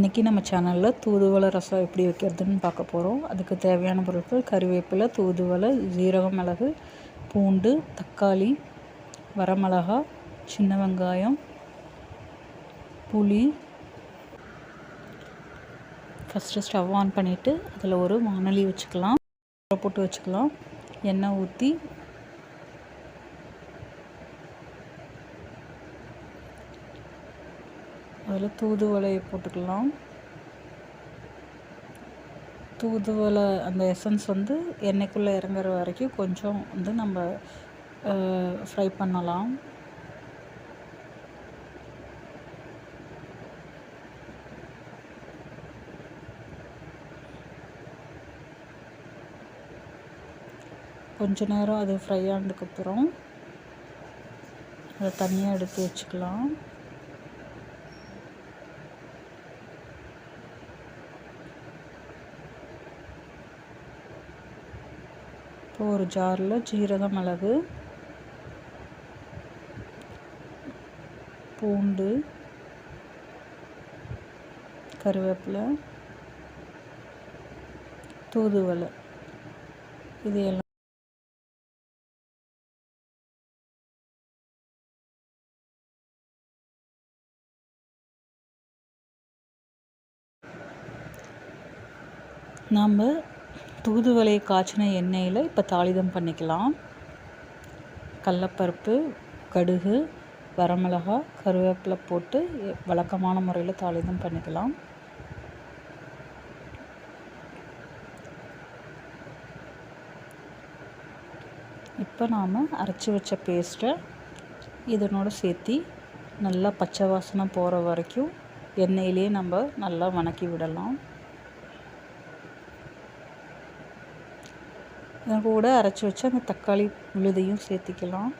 இன்றைக்கி நம்ம சேனலில் தூதுவளை ரசம் எப்படி வைக்கிறதுன்னு பார்க்க போகிறோம் அதுக்கு தேவையான பொருட்கள் கருவேப்பிலை தூதுவளை ஜீரகம் மிளகு பூண்டு தக்காளி வரமிளகா சின்ன வெங்காயம் புளி. ஃபஸ்ட்டு ஸ்டவ் ஆன் பண்ணிவிட்டு அதில் ஒரு வானொலி வச்சுக்கலாம். போட்டு வச்சுக்கலாம். எண்ணெய் ஊற்றி அதில் தூதுவலையை போட்டுக்கலாம். தூதுவளை அந்த எசன்ஸ் வந்து எண்ணெய்க்குள்ளே இறங்குற வரைக்கும் கொஞ்சம் வந்து நம்ம ஃப்ரை பண்ணலாம். கொஞ்ச நேரம் அது ஃப்ரை ஆனதுக்கப்புறம் அதை தனியாக எடுத்து வச்சுக்கலாம். ஒரு ஜாரில் ஜீரக மிளகு பூண்டு கருவேப்பிலை தூதுவலை இது எல்லாம் நாம் தூதுவளையை காய்ச்சின எண்ணெயில் இப்போ தாளிதம் பண்ணிக்கலாம். கடலப்பருப்பு கடுகு வரமிளகா கருவேப்பிலை போட்டு வழக்கமான முறையில் தாளிதம் பண்ணிக்கலாம். இப்போ நாம் அரைச்சி வச்ச பேஸ்ட்டை இதனோடு சேர்த்தி நல்லா பச்சை வாசனை போகிற வரைக்கும் எண்ணெயிலே நம்ம நல்லா வணக்கி விடலாம். இதன் கூட அரைச்சி வச்சு அந்த தக்காளி விழுதையும் சேர்த்திக்கலாம்.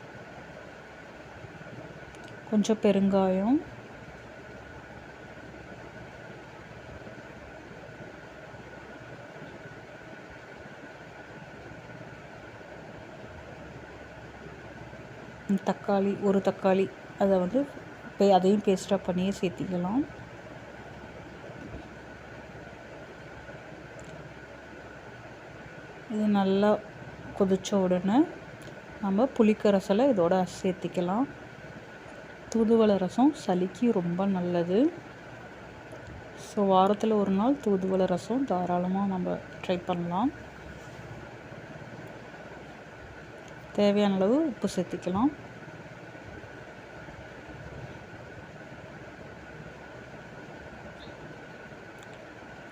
கொஞ்சம் பெருங்காயம். தக்காளி ஒரு தக்காளி அதை வந்து அதையும் பேஸ்ட்டாக பண்ணியே சேர்த்திக்கலாம். இது நல்லா கொதித்த உடனே நம்ம புளிக்கரசலை இதோட சேர்த்திக்கலாம். தூதுவளை ரசம் சளிக்கு ரொம்ப நல்லது. ஸோ வாரத்தில் ஒரு நாள் தூதுவளை ரசம் தாராளமாக நம்ம ட்ரை பண்ணலாம். தேவையான அளவு உப்பு சேர்த்திக்கலாம்.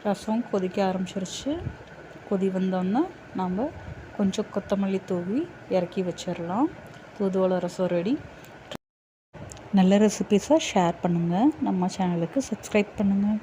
ரசம் கொதிக்க ஆரம்பிச்சிருச்சு. கொதி வந்தோன்னே நாம் கொஞ்சம் கொத்தமல்லி தூவி இறக்கி வச்சிடலாம். தூதுவளை ரசம் ரெடி நல்ல ரெசிபீஸை ஷேர் பண்ணுங்கள் நம்ம சேனலுக்கு சப்ஸ்கிரைப் பண்ணுங்கள்